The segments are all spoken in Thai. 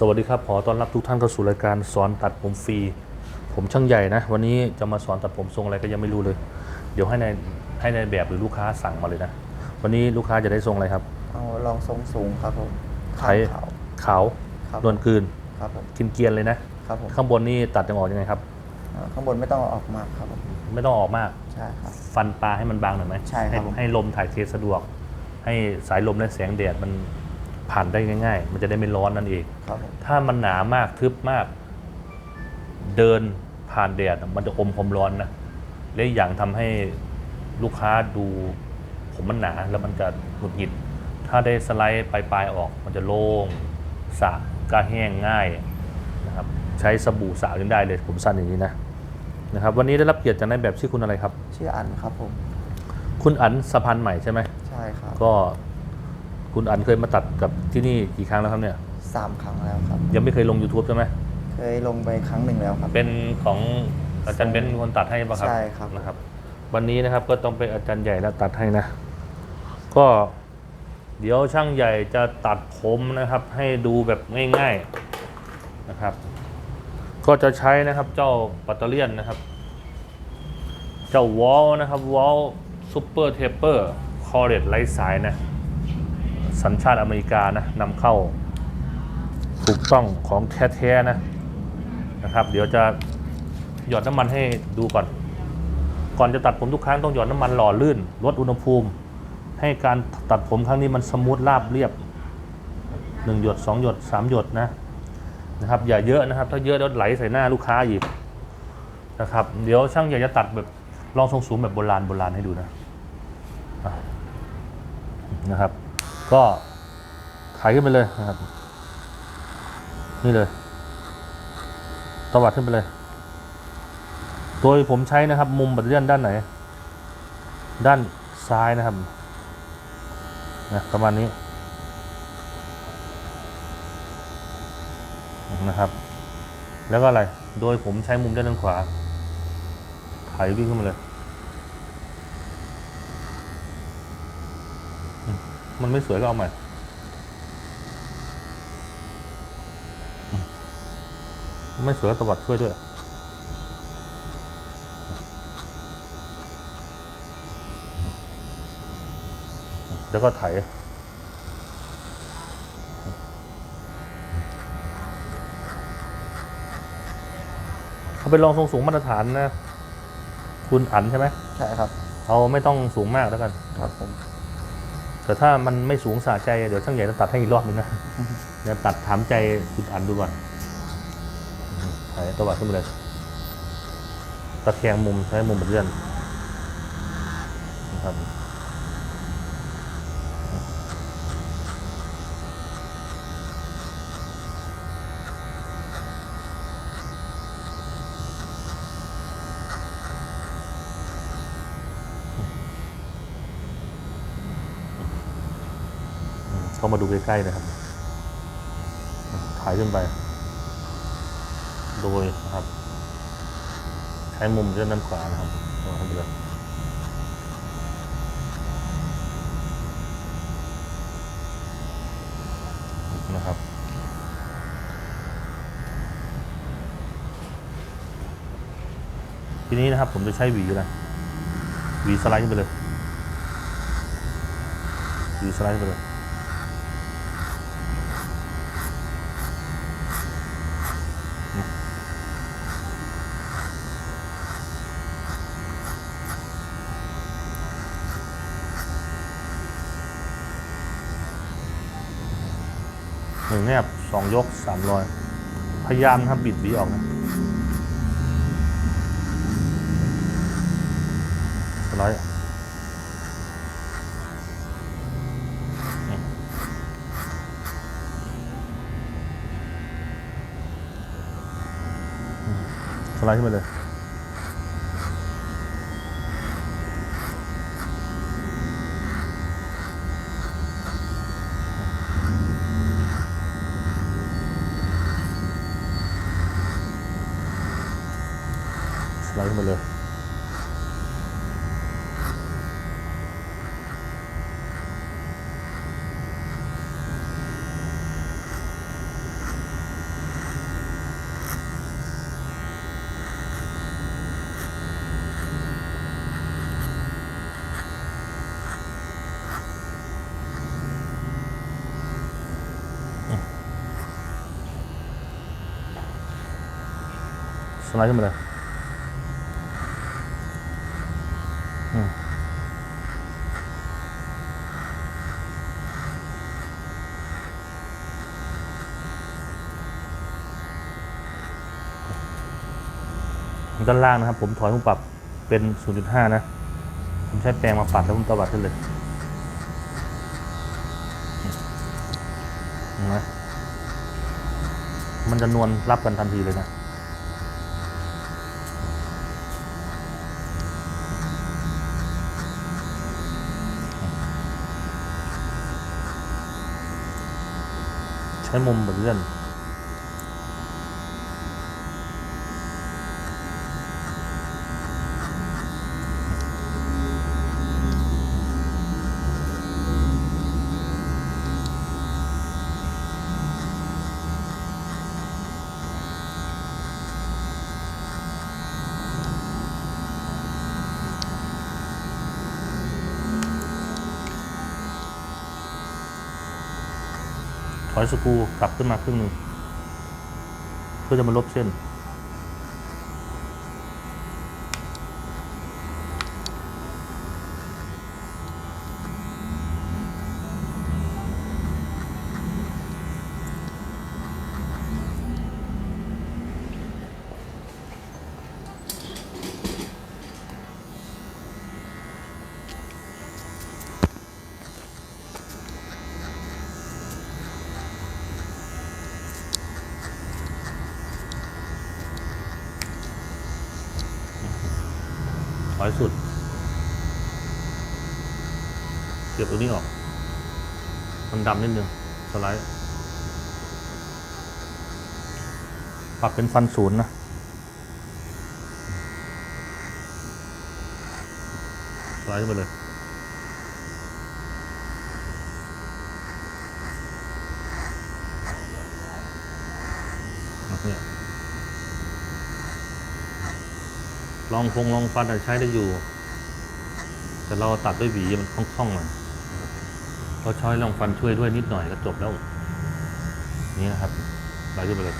สวัสดีครับ ขอต้อนรับทุกท่านเข้าสู่รายการสอนตัดผมฟรี ผมช่างใหญ่นะ วันนี้จะมาสอนตัดผมทรงอะไรก็ยังไม่รู้เลย เดี๋ยวให้ในายให้ในายแบบหรือลูกค้าสั่งมาเลยนะ วันนี้ลูกค้าจะได้ทรงอะไรครับเอาลองทรงสูงครับผมไทข้างยขาวขาวครับนวลกลืนครับผมกินเกรียนเลยนะครับผมข้างบนนี่ตัดยังออกยังไงครับเอ่อข้างบนไม่ต้องเอาออกมากครับผมไม่ต้องออกมาก ใช่ครับ ฟันปลาให้มันบางหน่อยไหมใช่ครับผม ให้ลมถ่ายเทสะดวก ให้สายลมและแสงแดดมัน ผ่านได้ง่าย ๆ มันจะได้ไม่ร้อนนั่นเอง ครับผมถ้ามันหนามากทึบมาก เดินผ่านแดดอะมันจะอมความร้อนนะและอีกอย่างทำให้ลูกค้าดูผมมันหนาแล้วมันจะหงุดหงิด ถ้าได้สไลด์ปลายๆออก มันจะโล่งสระก็แห้งง่ายนะครับใช้สบู่สระยังได้เลยผมสั้นอย่างนี้นะนะครับ วันนี้ได้รับเกียรติจากนายแบบชื่อคุณอะไรครับ ชื่ออันครับผม คุณอันสะพานใหม่ใช่ไหม ใช่ครับ ก็ คุณอันเคยมาตัดกับที่นี่กี่ครั้งแล้วครับเนี่ย สามครั้งแล้วครับ ยังไม่เคยลง YouTube ใช่ไหมเคยลงไปครั้งหนึ่งแล้วครับ เป็นของอาจารย์เบนซ์เป็นคนตัดให้ป่ะครับใช่ครับ นะครับ วันนี้นะครับก็ต้องเป็นอาจารย์ใหญ่แล้วตัดให้นะ ก็เดี๋ยวช่างใหญ่จะตัดผมนะครับ ให้ดูแบบง่ายๆนะครับ ก็จะใช้นะครับเจ้าปัตเตอร์เลียนนะครับ เจ้าวอลนะครับวอลซูเปอร์เทปเปอร์คอร์เรตไร้สายนะ สัญชาติอเมริกานะนำเข้าถูกต้องของแท้ๆนะนะครับ เดี๋ยวจะหยอดน้ำมันให้ดูก่อน ก่อนจะตัดผมทุกครั้งต้องหยอดน้ำมันหล่อลื่นลดอุณหภูมิ ให้การตัดผมครั้งนี้มันสมูทราบเรียบหนึ่งหยดสองหยดสามหยดนะนะครับ อย่าเยอะนะครับ ถ้าเยอะแล้วไหลใส่หน้าลูกค้าอีกนะครับ เดี๋ยวช่างอยากจะตัดแบบลองทรงสูงแบบโบราณโบราณให้ดูนะนะครับ ก็ถ่ายขึ้นไปเลยนะครับ นี่เลยตวัดขึ้นไปเลย โดยผมใช้นะครับ มุมบัดเลื่อนด้านไหน ด้านซ้ายนะครับนะประมาณนี้นะครับ แล้วก็อะไร โดยผมใช้มุมด้านขวาไถวิ่งขึ้นมาเลย มมันไม่สวยก็เอาใหม่ไม่สวยก็ตวัดช่วยด้วย แล้วก็ไถเขาไปลองทรงสูงมาตรฐานนะ คุณอันใช่ไหม ใช่ครับ เอาไม่ต้องสูงมากแล้วกัน ครับผม แต่ถ้ามันไม่สูงสะใจ เดี๋ยวช่างใหญ่จะตัดให้อีกรอบนึงนะเดี๋ยวตัดถามใจคุณอันดูก่อนอืมไถตวัดขึ้นไปเลยตะแคงมุมใช้มุมแบบเลื่อนนะครับ เข้ามาดูใกล้ๆนะครับถ่ายขึ้นไป โดยนะครับ ใช้มุมด้านขวานะครับเอาขึ้นไปเลยนะครับทีนี้นะครับผมจะใช้หวีนะหวีสไลด์ไปเลยหวีสไลด์ไปเลย แนบสองยกสามรอยพยายามครับบิดวีออกนะสไลด์สไลด์ขึ้นไปเลย Sebenarnya. ด้านล่างนะครับ ผมถอยผมปรับเป็น 0.5 นะ ผมใช้แปรงมาปัดแล้วผมตวัดขึ้นเลยนไหมมันจะนวลรับกันทันทีเลยนะใช้มุมแบบเลื่อน อยสกูกลับขึ้นมาครึ่งหนึ่งเพื่อจะมาลบเส้น ถอยสุด เก็บตรงนี้ออก มันดำนิดนึงสไลด์ปรับเป็นฟันศูนย์นะสไลด์ขึ้นไปเลย อะเนี่ย ล องพงลองฟันอะใช้ได้อยู่ แต่เราตัดด้วยหวีมันคล่องๆหน่อยเราใช้ลองฟันช่วยด้วยนิดหน่อยก็จบแล้ว นี่นะครับไหลขึ้นไปเลย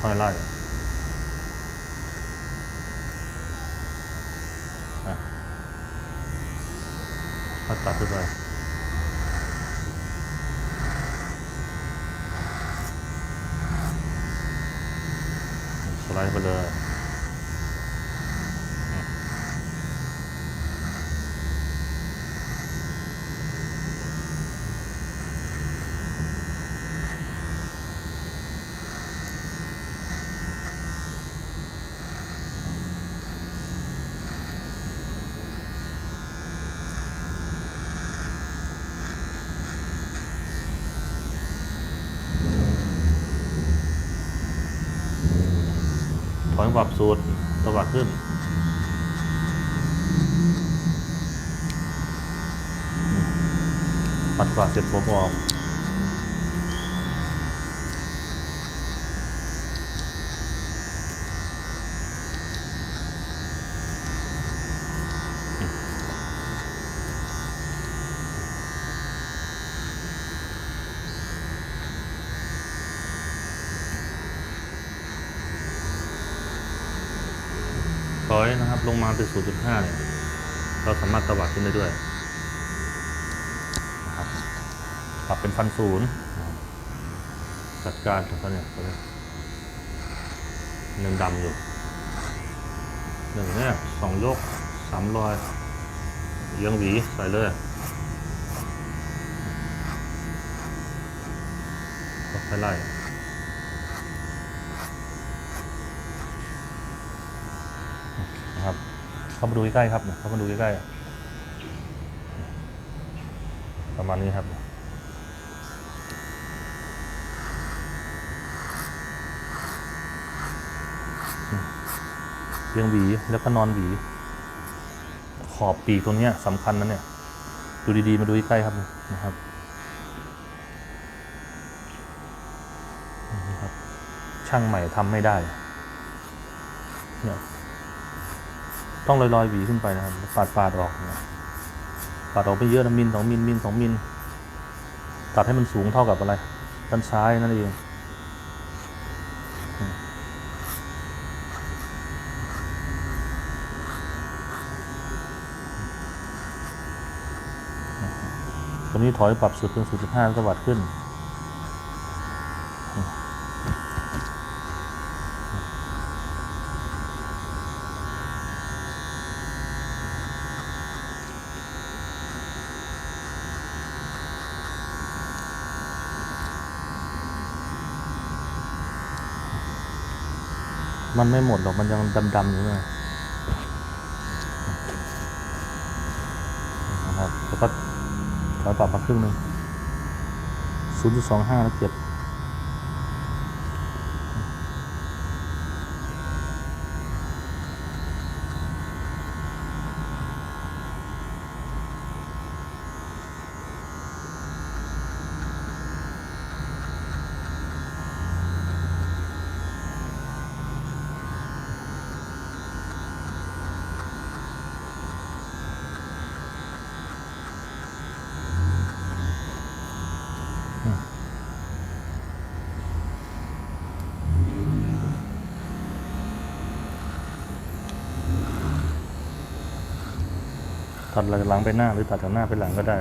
นี่ค่อยๆไล่อะก็ตัดขึ้นไปสไลด์ไปเลยอืมถ อบสูตรตวัดขึ้นปัดกวาดเสร็จผมออก ถอยนะครับ ลงมาเป็น 0.5เนี่ยเราสามารถตวัดขึ้นได้ด้วยนะครับปรับเป็นฟันศูนย์นะครับจัดการกับเขาเนี่ยตัวนี้หนึ่งดำอยู่หนึ่งเนี่ยสองยกสามรอยเอียงหวีใส่เลยก็ค่อยไล่ นะครับ เข้ามาดูใกล้ๆครับเข้ามาดูใกล้ๆประมาณนี้ครับเรียงหวีแล้วก็นอนหวีอบปีกตรงนี้สำคัญนะเนี่ยดูดีๆ มาดูใกล้ครับนะครับช่างใหม่ทำไม่ได้เนี่ย ต้องลอยๆหวีขึ้นไปนะครับปาดปาดออกนี่ยปาดออกไปเยอะนะมิลสองมิลมิลสองมิลตัดให้มันสูงเท่ากับอะไร ด้านซ้ายนั่นเองตัวนี้ถอยปรับสุดเป็น0.5ก็วัตต์ขึ้น มันไม่หมดหรอก มันยังดำๆอยู่เลยนะครับแล้วก็ถอยปรับมาครึ่งหนึ่งศูนย์จุดสองห้าแล้วเก็บ ตัดจากหลังไปหน้าหรือตัดจากหน้าไปหลังก็ได้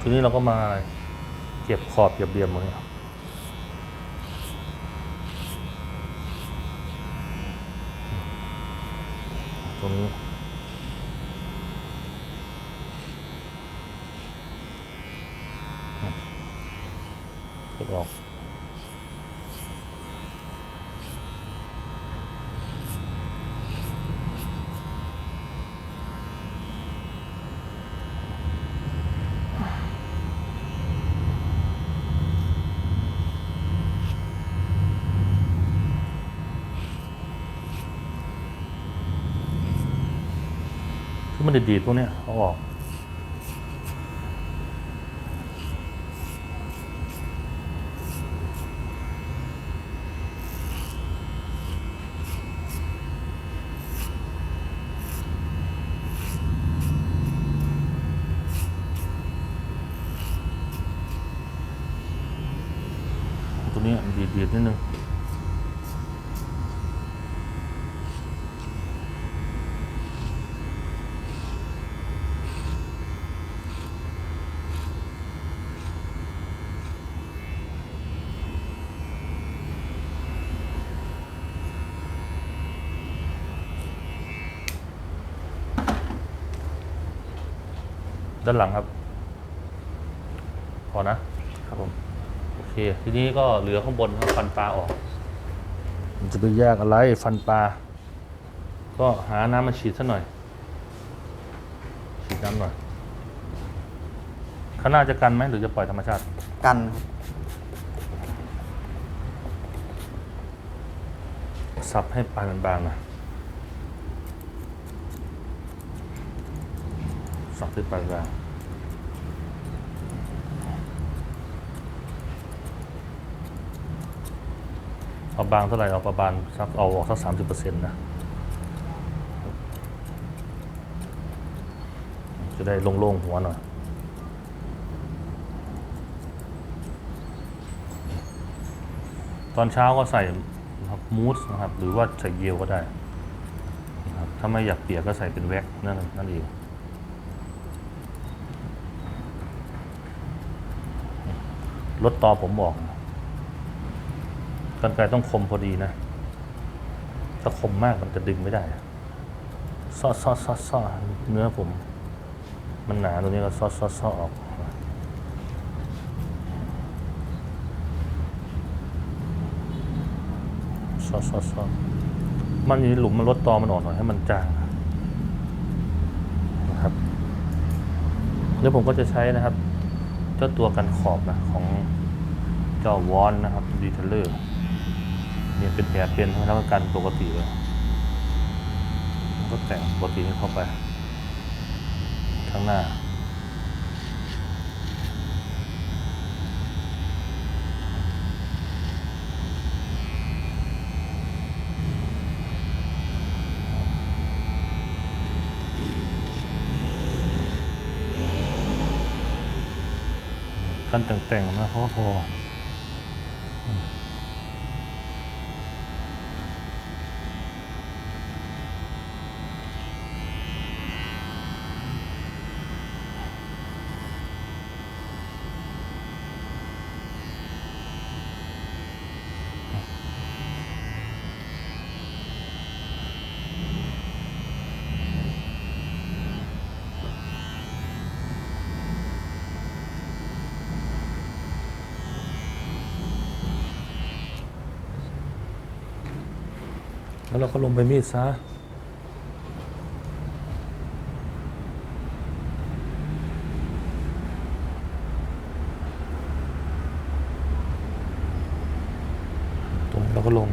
ทีนี้เราก็มาเก็บขอบเรียบๆหมดเนี่ยตรงนี้เก็บออก มันดีดพวกนี้เอาออก ด้านหลังครับ พอนะ ครับผม โอเค ทีนี้ก็เหลือข้างบนครับฟันปลาออก มันจะไปแยกอะไรฟันปลา ก็หาน้ำมาฉีดซะหน่อย ฉีดน้ำหน่อยข้างหน้าจะกันไหมหรือจะปล่อยธรรมชาติ กันครับซับให้ปลายมันบางหนะ ซับให้ปลายบาเอาบางเท่าไหร่เอาประมาณสักเอาออกสักสามสิบเปอร์เซ็นต์นะ จะได้โล่งๆหัวหน่อยตอนเช้าก็ใส่นะครับมูสนะครับ หรือว่าใส่เยลก็ได้นะครับถ้าไม่อยากเปียกก็ใส่เป็นแว็กนั่นนั่นเอง ลดตอผมบอกกันไกรต้องคมพอดีนะ ถ้าคมมากมันจะดึงไม่ได้ซ่อซ่อซ่อซ่อเนื้อผม มันหนาตรงนี้ก็ซ่อซ่อซ่อออกซอสซอสซอมันอยู่ในหลุมมันลดตอมันออกหน่อยให้มันจางนะครับแล้วผมก็จะใช้นะครับ เจ้าตัวกันขอบนะของ จ้าวอนนะครับดีเทลเลอร์เนี่ยเป็นแผลเป็นแล้วก็กันปกติเลยก็แต่งปกติให้เข้าไปข้างหน้ากันแต่งๆนะเพราะว่าพอ อื แล้วเราก็ลงไปมีดซะตรงนี้เราก็ลง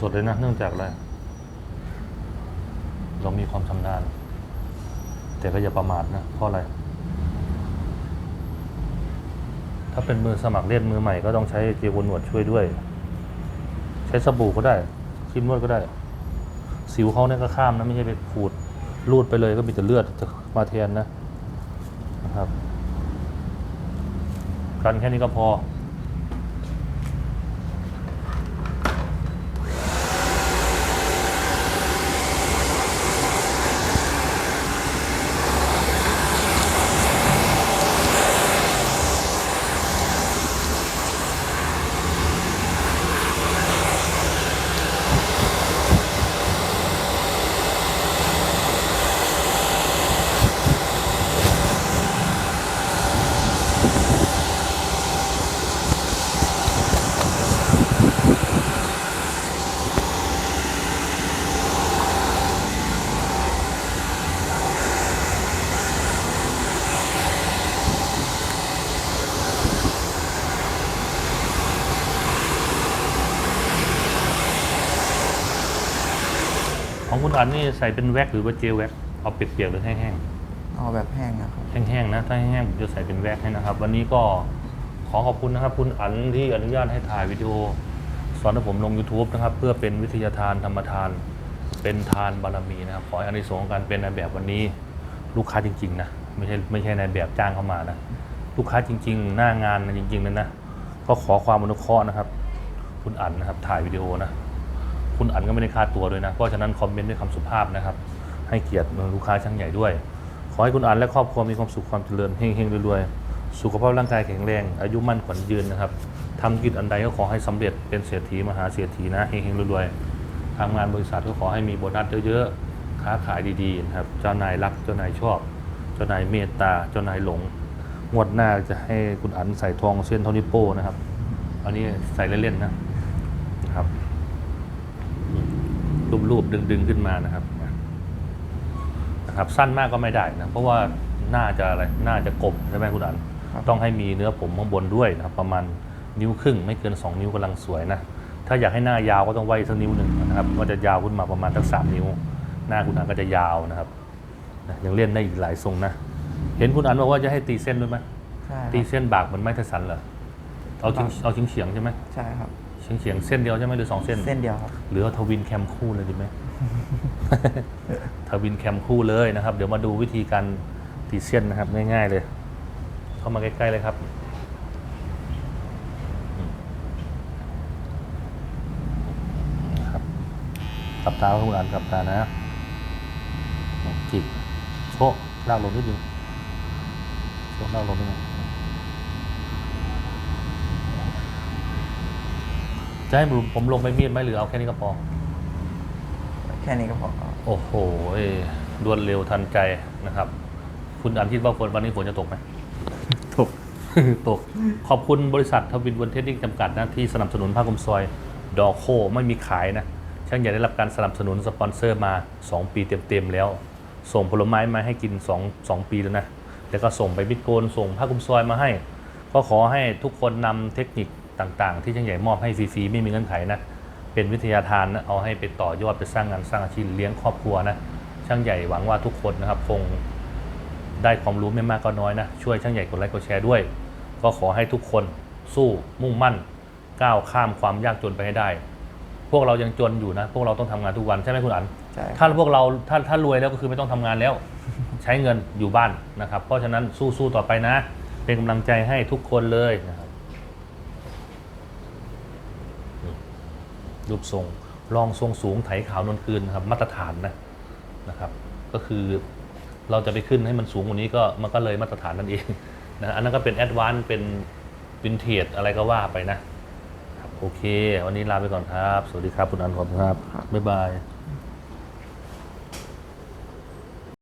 สดๆเลยนะ เนื่องจากอะไรเรามีความชำนาญ แต่ก็อย่าประมาทนะ เพราะอะไร ถ้าเป็นมือสมัครเล่นมือใหม่ก็ต้องใช้เจลบนหนวดช่วยด้วย ใช้สบู่ก็ได้ครีมนวดก็ได้ สิวเขาเนี่ยก็ข้ามนะ ไม่ใช่ไปขูดรูดไปเลยก็มีแต่เลือดจะมาแทนนะนะครับ กันแค่นี้ก็พอ ข องคุณอันนี่ใส่เป็นแว็กหรือว่าเจลแว็กเอาเปียกๆหรือแห้งเอาแบบแห้งนะครับ ๆแห้งๆนะถ้าแห้งๆผมจะใส่เป็นแว็กให้นะครับ วันนี้ก็ขอขอบคุณนะครับ คุณอันที่อนุญาตให้ถ่ายวิดีโอ สอนให้ผมลง YouTube นะครับ เพื่อเป็นวิทยาทานธรรมทาน เป็นทานบารมีนะครับ ขอให้อานิสงส์ของการเป็นนายแบบวันนี้ ลูกค้าจริง ๆ นะไม่ใช่ไม่ใช่นายแบบจ้างเข้ามานะ ลูกค้าจริง ๆ หน้างานนะจริงๆเลยนะ ก็ขอความอนุเคราะห์นะครับ คุณอันนะครับถ่ายวิดีโอนะ คุณอันก็ไม่ได้ค่าตัวด้วยนะ เพราะฉะนั้นคอมเมนต์ด้วยคำสุภาพนะครับ ให้เกียรติลูกค้าช่างใหญ่ด้วย ขอให้คุณอันและครอบครัวมีความสุขความเจริญเฮงๆรวยๆ สุขภาพร่างกายแข็งแรง อายุมั่นขวัญยืนนะครับทำกิจอันใดก็ขอให้สำเร็จเป็นเศรษฐีมหาเศรษฐีนะเฮงๆรวยๆทำงานบริษัทก็ขอให้มีโบนัสเยอะๆ ค้าขายดีๆนะครับ เจ้านายรัก เจ้านายชอบ เจ้านายเมตตา เจ้านายหลง งวดหน้าจะให้คุณอันใส่ทองเส้นเท่านิ้วโป้นะครับ อันนี้ใส่เล่นๆนะนะครับ รูปๆดึงๆขึ้นมานะครับนะครับ สั้นมากก็ไม่ได้นะเพราะว่าน่าจะอะไรน่าจะกลมใช่ไหมคุณอันครับต้องให้มีเนื้อผมข้างบนด้วยนะครับ ประมาณนิ้วครึ่งไม่เกิน 2 นิ้วกำลังสวยนะถ้าอยากให้หน้ายาวก็ต้องไว้สักนิ้วหนึ่งนะครับก็จะยาวขึ้นมาประมาณสักสามนิ้ว หน้าคุณอันก็จะยาวนะครับนะยังเล่นได้อีกหลายทรงนะเห็นคุณอันบอกว่าจะให้ตีเส้นด้วยไหมใช่คตีรับเส้นบากเหมันไม้ทสันเหรอเอาชิงเอาชิงเฉียงๆใช่ไหมใช่ครับ เฉียงเฉียงๆเส้นเดียวใช่ไหมหรือสองเส้น เส้นเดียวครับ หรือเอาทวินแคมคู่เลยดีไหม ทวินแคมคู่เลยนะครับ เดี๋ยวมาดูวิธีการตีเส้นนะครับ ง่ายๆเลย เข้ามาใกล้ๆเลยครับอืมนะครับกับตาคุณอ่านกับตานะจิบโชกลากลงนิดนึงโชกลากลงนิดนึง จะให้ผมลงไปมีดไหมหรือเอาแค่นี้ก็พอ แค่นี้ก็พอครับโอ้โหรวดเร็วทันใจนะครับ คุณอันคิดว่าฝนวันนี้ฝนจะตกไหม ถูก ตก ขอบคุณบริษัททวินวันเทคนิคจำกัดนะที่สนับสนุนภาคกลมซอย ดอโคไม่มีขายนะ ช่างใหญ่ได้รับการสนับสนุนสปอนเซอร์มา 2 ปีเต็มๆแล้ว ส่งผลไม้มาให้กิน2 2ปีแล้วนะ แล้วก็ส่งไปบิดโกนส่งภาคกลมซอยมาให้ ก็ขอให้ทุกคนนำเทคนิค ต่างๆ ที่ช่างใหญ่มอบให้ฟรีๆไม่มีเงื่อนไขนะเป็นวิทยาทานนะเอาให้ไปต่อยอดไปสร้างงานสร้างอาชีพเลี้ยงครอบครัวนะช่างใหญ่หวังว่าทุกคนนะครับคงได้ความรู้ไม่มากก็น้อยนะช่วยช่างใหญ่กดไลค์กดแชร์ด้วย ก็ขอให้ทุกคนสู้มุ่งมั่น ก้าวข้ามความยากจนไปให้ได้ พวกเรายังจนอยู่นะ พวกเราต้องทำงานทุกวันใช่ไหมคุณอันใช่ถ้าพวกเราถ้าถ้ารวยแล้วก็คือไม่ต้องทำงานแล้ว ใช้เงินอยู่บ้านนะครับ เพราะฉะนั้นสู้สู้ต่อไปนะ เป็นกำลังใจให้ทุกคนเลยนะครับนี่ รูปทรงรองทรงสูงไถขาวนวลคืนนะครับมาตรฐานนะนะครับ ก็คือเราจะไปขึ้นให้มันสูงกว่านี้ก็มันก็เลยมาตรฐานนั่นเองนะอันนั้นก็เป็นแอดวานซ์เป็นวินเทจอะไรก็ว่าไปนะครับโอเค วันนี้ลาไปก่อนครับ สวัสดีครับ คุณอันขอบคุณครับ บ๊ายบาย